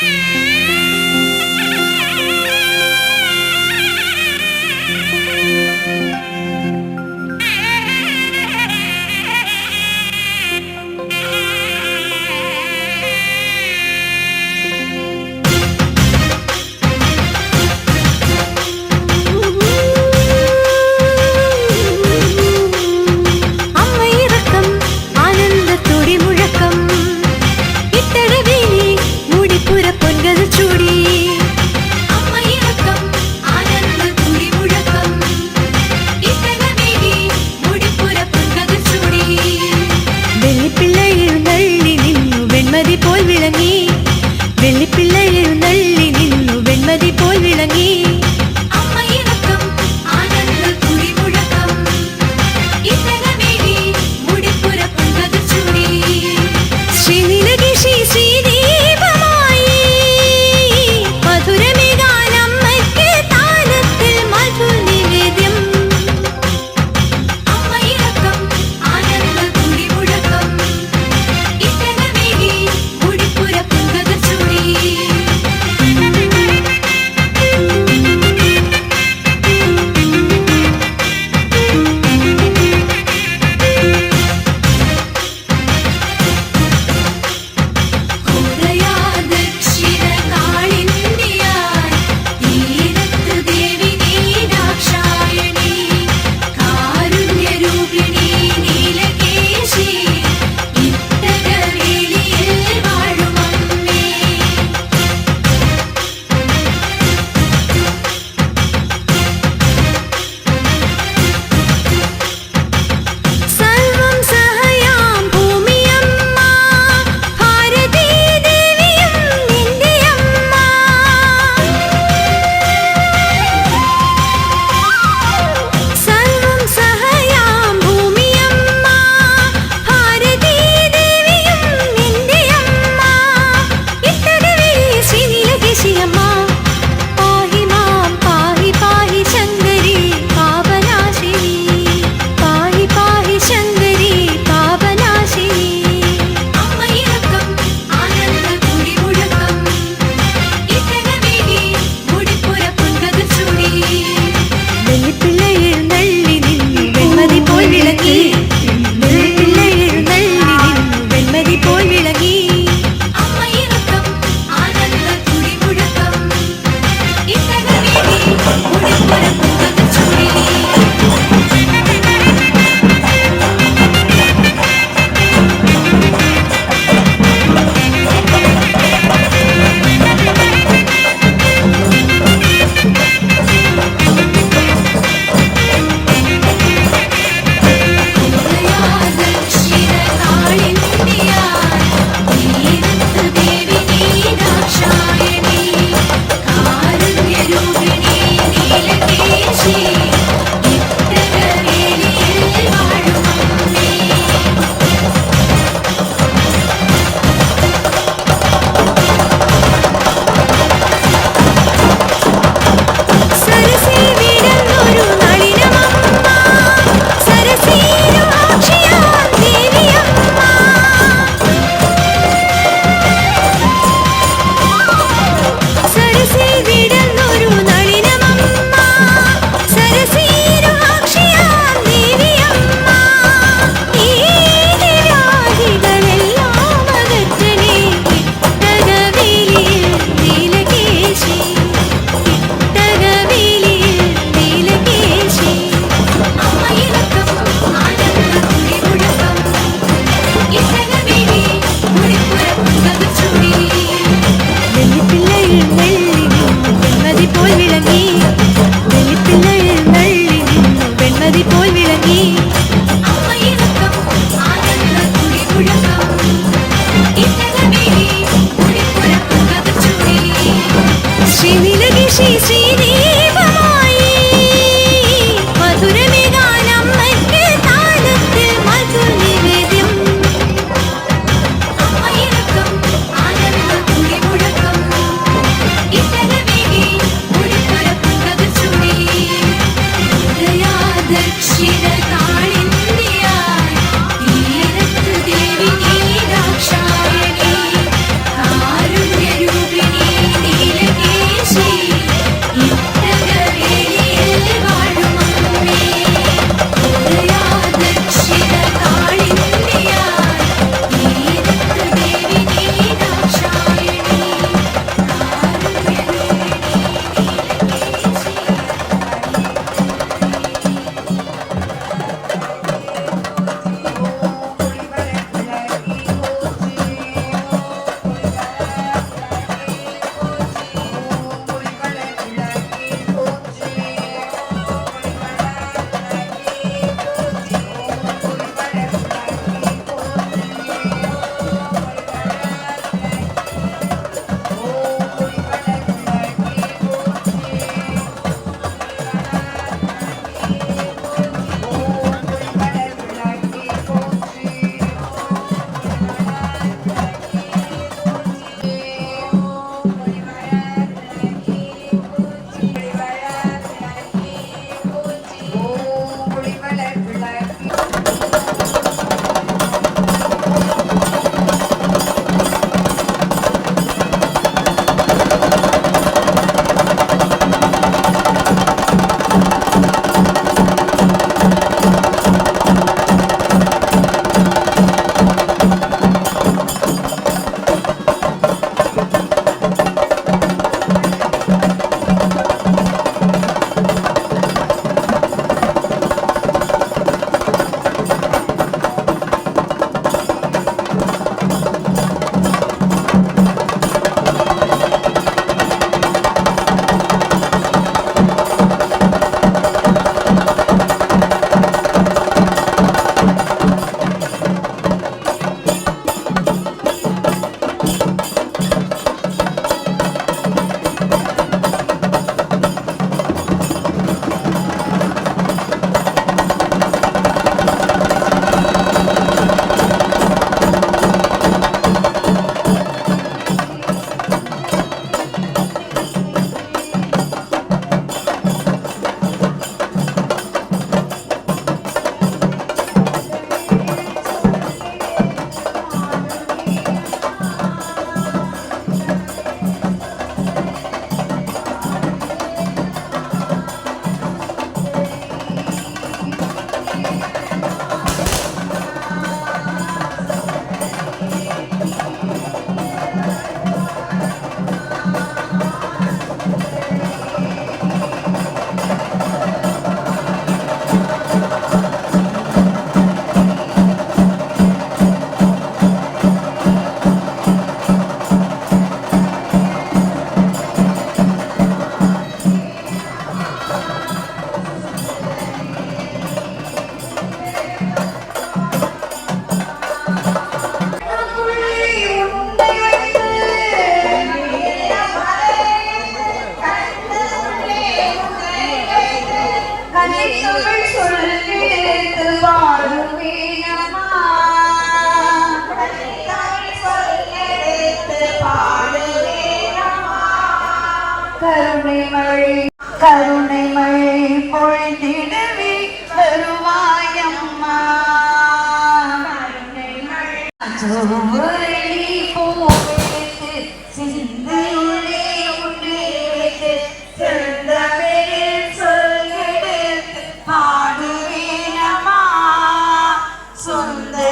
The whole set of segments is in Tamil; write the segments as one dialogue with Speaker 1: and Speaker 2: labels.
Speaker 1: Música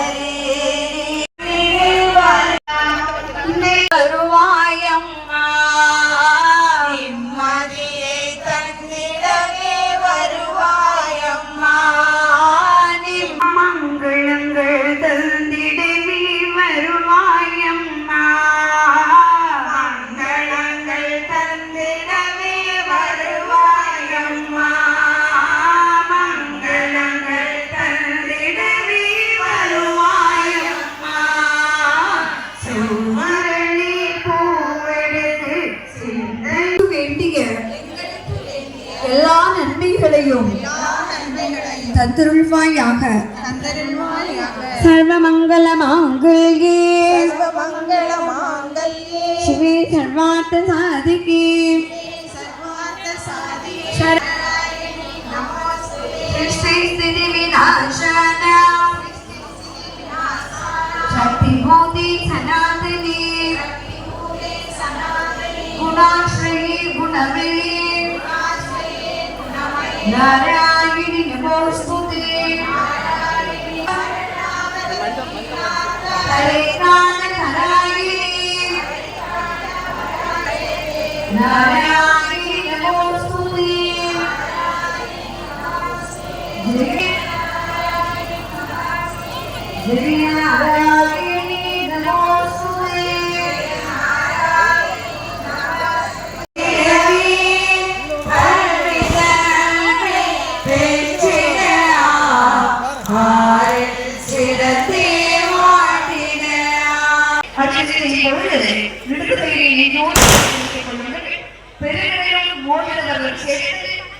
Speaker 1: Padre.
Speaker 2: सर्वमङ्गलमाङ्गल्ये
Speaker 1: सर्वमङ्गलमाङ्गल्ये शिवे सर्वार्थसाधिके सृष्टिस्थितिविनाशाना शक्तिभूति सनातने गुणाश्रये गुणमये नारायणि नमोऽस्तु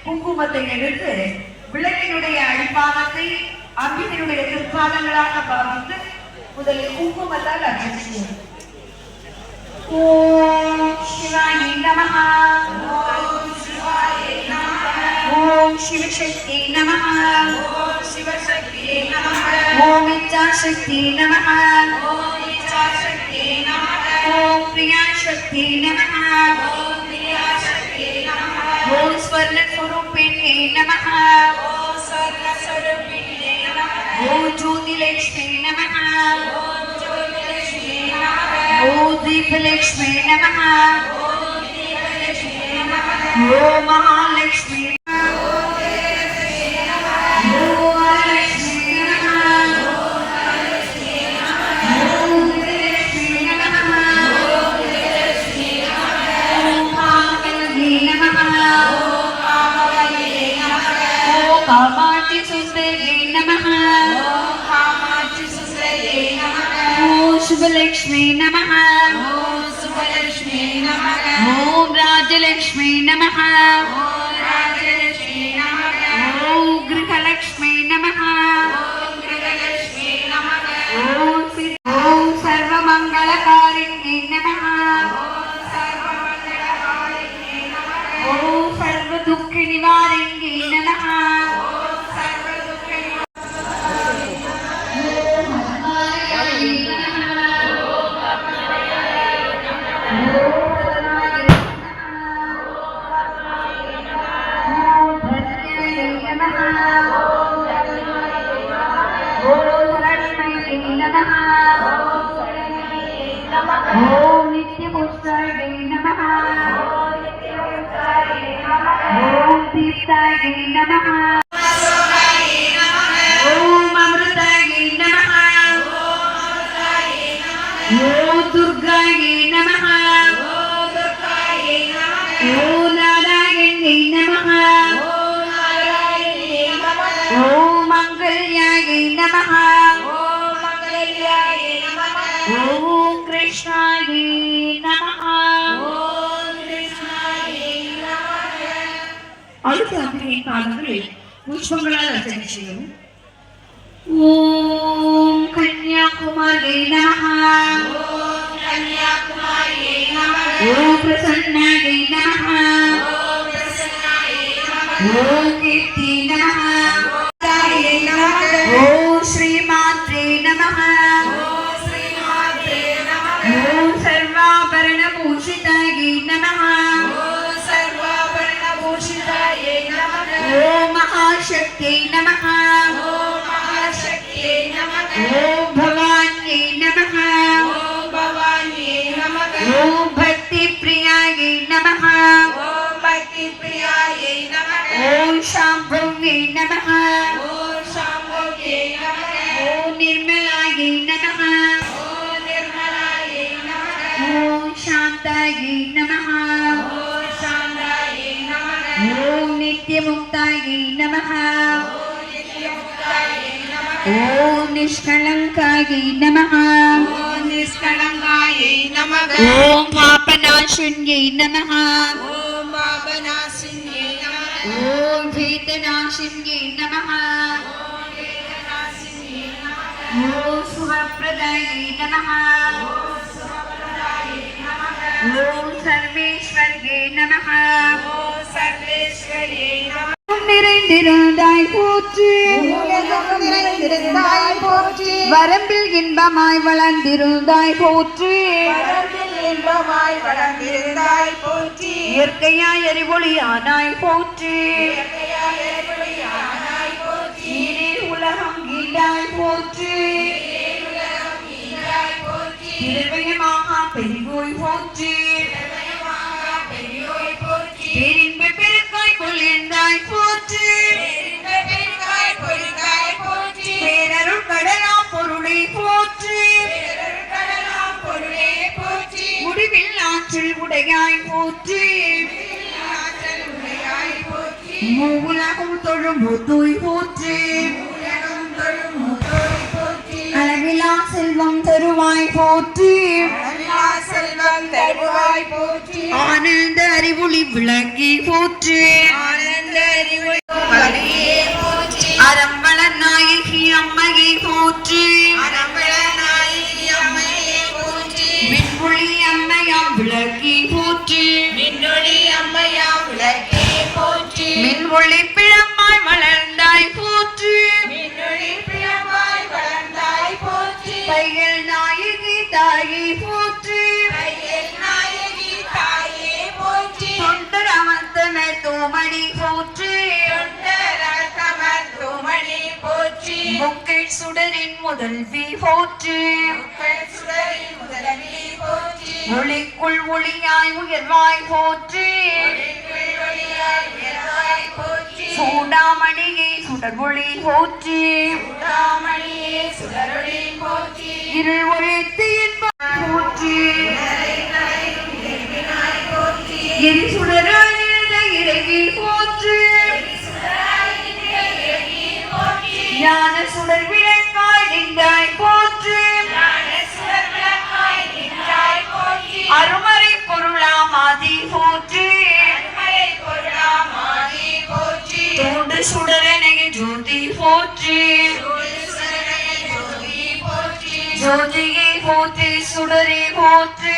Speaker 1: குங்குமத்தை எடுத்து விளக்கினுடைய அடிப்பாகத்தை அம்பினுடைய திருப்பாதங்களாக பாவித்து முதலில் குங்குமத்தால் அர்ச்சனை ஓம் சிவாய நமः ஓம் சிவசக்தி நமः ஓம் சிவசக்தி நமः ஓம் இச்சாசக்தி நமः ஓம் இச்சாசக்தி ஓம் ॐ क्रियाशक्ति नमः। ॐ क्रियाशक्ति नमः। नमः ज्योतिलक्ष्मी नमः। ज्योतिलक्ष्मी नमः। दीपलक्ष्मी नमः दीपलक्ष्मी नमः महालक्ष्मी सुभलक्ष्मी नमः ॐ सुभलक्ष्मी नमः ॐ राजलक्ष्मी नमः புஷ்பங்களால் அர்ச்சனை செய்யவும் ஓம் கன்யாகுமாரி நமः ஓம் பிரசன்னாயை நமः ஓம் महाशक्त्यै नमः। ॐ महाशक्त्यै नमः। ॐ भवान्यै नमः। ॐ भवान्यै नमः। ॐ भक्तिप्रियायै नमः। ॐ भक्तिप्रियायै नमः। ॐ शाम्भव्यै नमः। ॐ निर्मलायै नमः। ॐ निर्मलायै नमः। ॐ नित्यमुक्तायै नमः ॐ निष्कलङ्कायै नमः ॐ
Speaker 2: निष्कलङ्कायै नमः
Speaker 1: ॐ पापनाशिन्यै नमः
Speaker 2: ॐ पापनाशिन्यै नमः
Speaker 1: ॐ भेदनाशिन्यै नमः ॐ सुभप्रदायै नमः ॐ सर्वेश्वर्ये नमः நிறைந்திருந்தாய் போற்றி. வரம்பில் இன்பமாய் வளர்ந்திருந்தாய் போற்று.
Speaker 3: வரம்பில் இன்பமாய் வளர்ந்திருந்தாய் போற்றி.
Speaker 1: இயற்கையாய் எரிபொலியானாய் போற்று. உலகம் ஈண்டாய் போற்று. பெரியோய் போற்று. உடையாய் போற்று. மூவுலகம் தொழும் முத்துய் போற்று. அளவிலா செல்வம் தருவாய் போற்று.
Speaker 3: செல்வம் தருவாய் போற்றி
Speaker 1: ஆனந்த அறிவுளி விளங்கி போற்று.
Speaker 3: ஆனந்த அறிவு பலியே
Speaker 1: முக்கள் சுடரின் முதல்வி போற்று. ஒளிக்குள் ஒளியாய் உயர்வாய் போற்று. சூடாமணியை சுடர் ஒளி போற்று. இருள் ஒழித்து என்பாய் போற்று. எரி சுடராய் இறங்கி போற்று. ஞான சுடர் விளக்காய் நின்றாய் போற்று. அருமறை பொருளாமாதி போற்று. தோண்டு சுடரனை ஜோதி போற்று. ஜோதியை போற்றி சுடரே போற்று.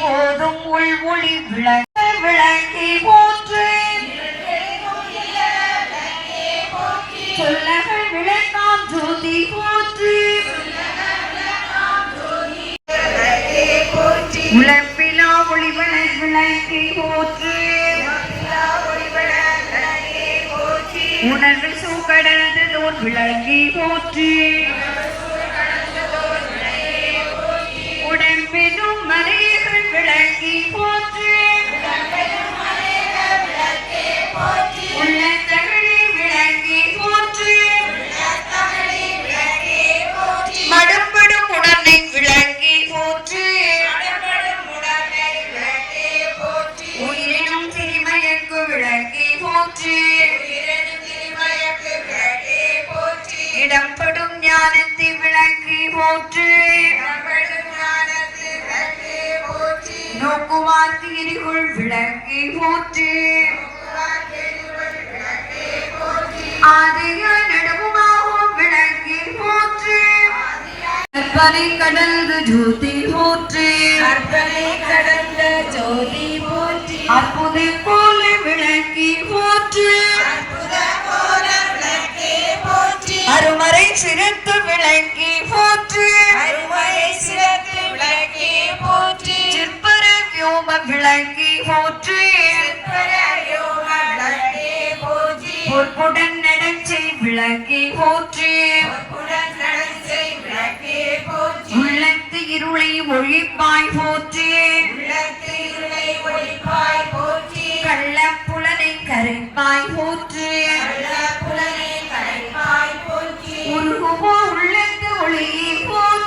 Speaker 1: போதும் உள் ஒளி விளக்க கடந்து சூக்கடந்து விளங்கி போற்றி. உடம்பினும் மலைகள் விளங்கி போற்றி.
Speaker 3: விளக்கே போற்று.
Speaker 1: உள்ளத்து இருளை ஒழிப்பாய் போற்று. கள்ளப்புலனை கரைப்பாய் போற்று.
Speaker 3: கள்ள
Speaker 1: உருகுவோ உள்ளத்து ஒளியை போற்று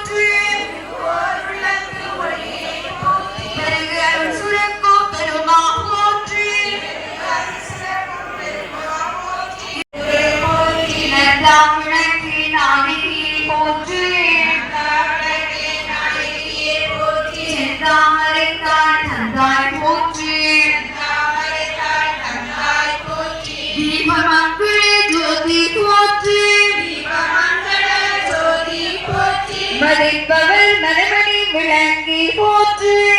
Speaker 3: மதிப்பவள் மறுபடி விளங்கி போற்று.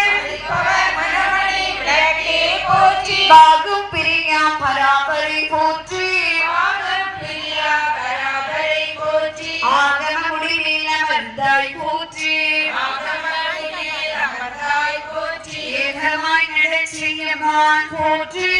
Speaker 3: on 14.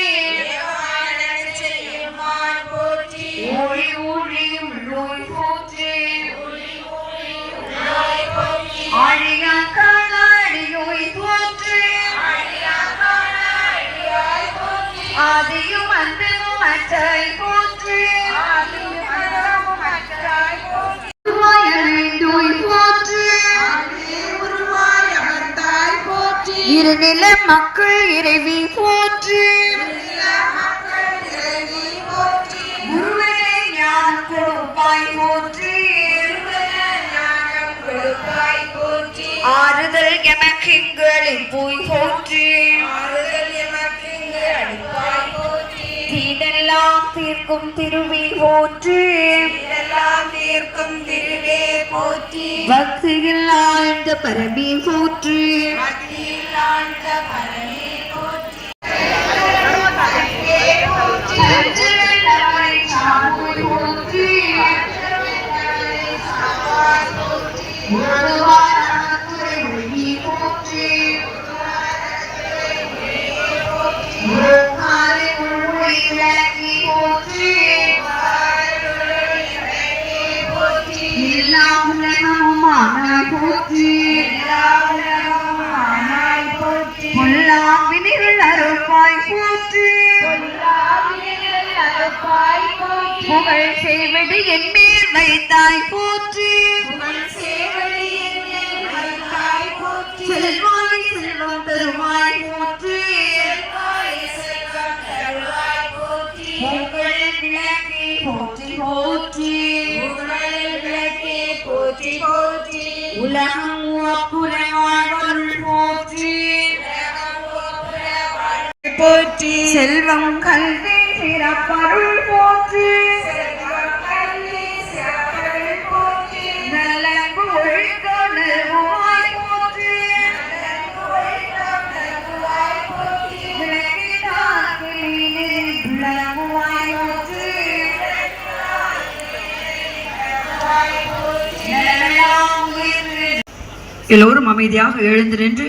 Speaker 1: இருநில மக்கள் இறைவி போற்றி.
Speaker 3: எல்லா மக்கள் இறைவி போற்றி.
Speaker 1: குருவே ஞான கொடுப்பாய் போற்றி.
Speaker 3: ஞானம் கொடுப்பாய் போற்றி.
Speaker 1: ஆறுதல் எமக்கிங்களில் போய் போற்றி.
Speaker 3: ஆறுதல் எமக்கிங்கு அளிப்பாய் போற்றி.
Speaker 1: தீதெல்லாம் தீர்க்கும் திருவி போற்றி.
Speaker 3: தீர்க்கும் திருவே போற்றி.
Speaker 1: பக்தியில் ஆழ்ந்த பரவி போற்றி.
Speaker 3: மத்தியில் ஆண்ட பரமே போற்றி.
Speaker 1: பொல்லாம் வினிகள் அருள்பாய் போற்றி. புகழ் செய்வது என் மேல் வைத்தாய் போற்றி. செல்வாய் செல்வம் தருவாய்
Speaker 4: எல்லோரும் அமைதியாக எழுந்து நின்று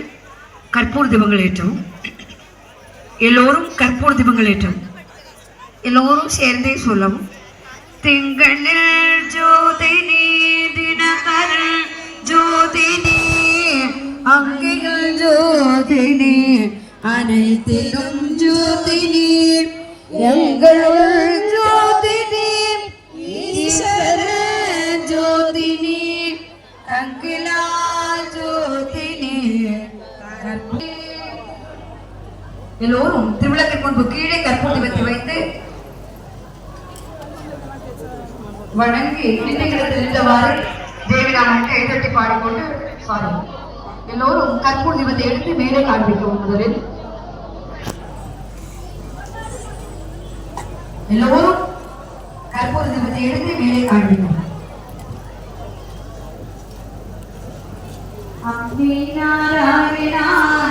Speaker 4: கற்பூர் தீபங்கள் ஏற்றவும். எல்லோரும் கற்பூர் தீபங்கள் ஏற்றவும். எல்லோரும் சேர்ந்தே சொல்லவும். திங்களில் ஜோதினி தினகரன் ஜோதினி அங்கிகள் ஜோதினி அனைத்திலும் ஜோதினி எங்களுள் ஜோதினி எல்லோரும் திருவிழத்திற்கு முன்பு கீழே கற்பூர் தீபத்தை வைத்து வணங்கி நின்றுகிறது நின்றவாறு தேவிராமனுக்கு கைதட்டி பாடிக்கொண்டு சாரி எல்லோரும் கற்பூர் தீபத்தை எடுத்து மேலே காண்பிக்கவும் முதலில். எல்லோரும் கற்பூர் தீபத்தை எடுத்து மேலே காண்பிக்கவும். అమ్మి నారాయణ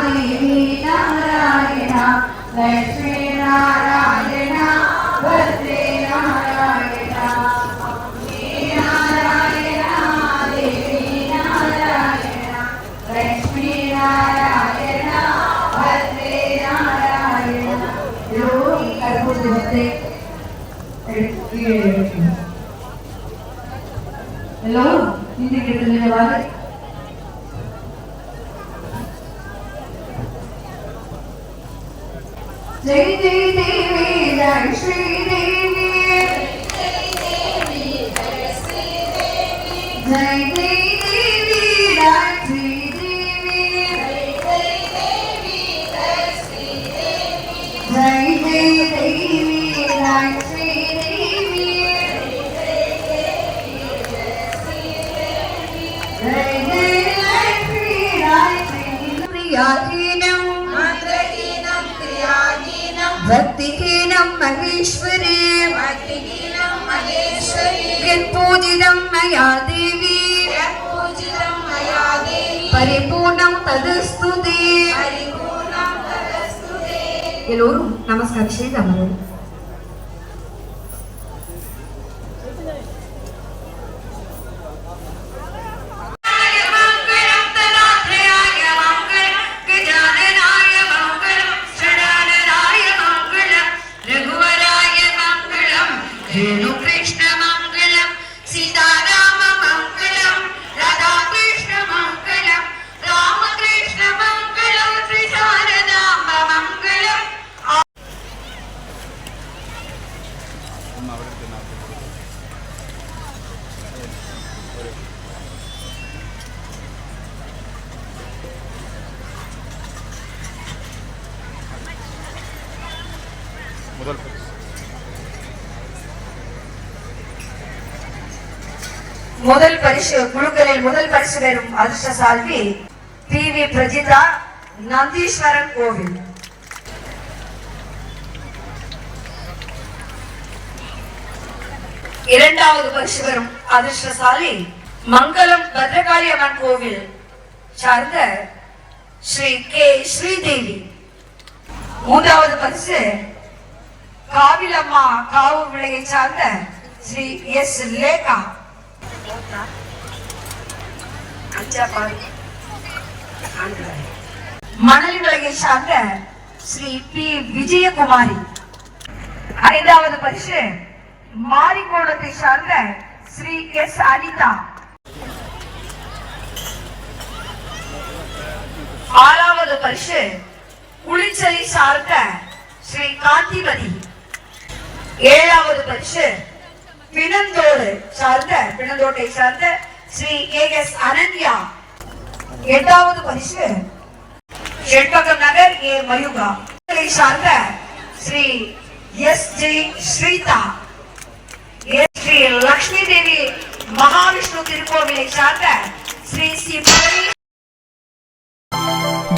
Speaker 3: దేవి నారాయణ
Speaker 1: లక్ష్మీ నారాయణ
Speaker 3: భద్రే నారాయణ.
Speaker 1: అమ్మి నారాయణ దేవి
Speaker 3: నారాయణ లక్ష్మీ నారాయణ
Speaker 1: భద్రే నారాయణ.
Speaker 5: యోగి కర్పూర
Speaker 1: జపతే హలో ఇంటికి వెళ్ళేవారు Yeah. മതിഹീനം മഹേശ്വരേ യത്പൂജിതം മയാ ദേവി പരിപൂർണം തദസ്തുതേ എല്ലോരും നമസ്കാരം
Speaker 6: ചെയ്താൽ பரிசு
Speaker 1: குழுக்களில் முதல் பரிசு பெறும் அதிர்ஷ்டசால்வி பி வி பிரஜிதா நந்தீஸ்வரன் கோவில். இரண்டாவது பரிசு பெறும் அதிர்ஷ்டசாலி மங்களம் பத்ரகாளி அம்மன் கோவில் சார்ந்த ஸ்ரீ கே ஸ்ரீதேவி. மூன்றாவது பரிசு காவிலம்மா காவு விளையை சார்ந்த ஸ்ரீ எஸ் லேகா. மணலி சார்ந்த ஸ்ரீ பி. விஜயகுமாரி. ஐந்தாவது பரிசு மாரிக்கோணத்தை சார்ந்த ஸ்ரீ எஸ். அனிதா. ஆறாவது பரிசு குளிச்சலை சார்ந்த ஸ்ரீ காந்திமதி. ஏழாவது பரிசு பிணந்தோடு சார்ந்த பிணந்தோட்டை சார்ந்த ஸ்ரீ ஏ எஸ் அனன்யா எட்டாவது பரிசு ஷெட்பகம் நகர் ஏ மயுகா இதை சார்ந்த Sri S G Sridha S Sri Lakshmi Devi Mahavishnu திருக்கோவிலை சார்ந்த ஸ்ரீ சி பழனி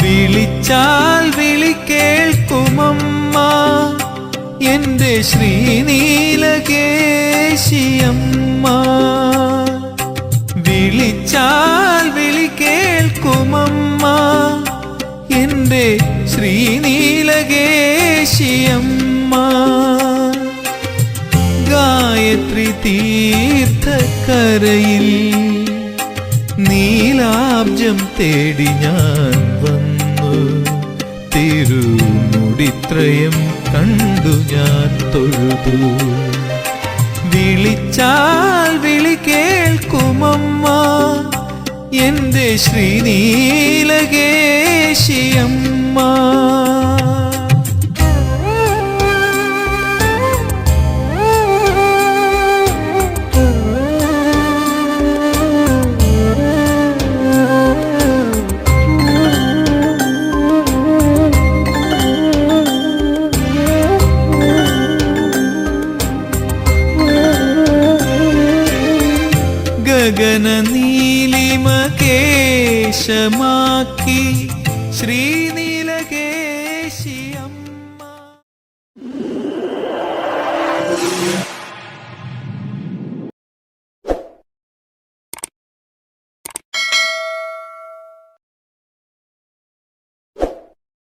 Speaker 7: വിളിച്ചാൽ വിളി കേൾക്കുമമ്മ എന്റെ ശ്രീനീലകേശിയമ്മ ശ്രീനീലകേശിയമ്മ ഗായത്രി തീർത്ഥക്കരയിൽ നീലാബ്ജം തേടി ഞാൻ വന്നു. തിരുമുടിത്രയം കണ്ടു ഞാൻ തൊഴുതു. വിളിച്ചാൽ വിളി കേൾക്കുമമ്മ എന്റെ ശ്രീനീലകേശിയമ്മ.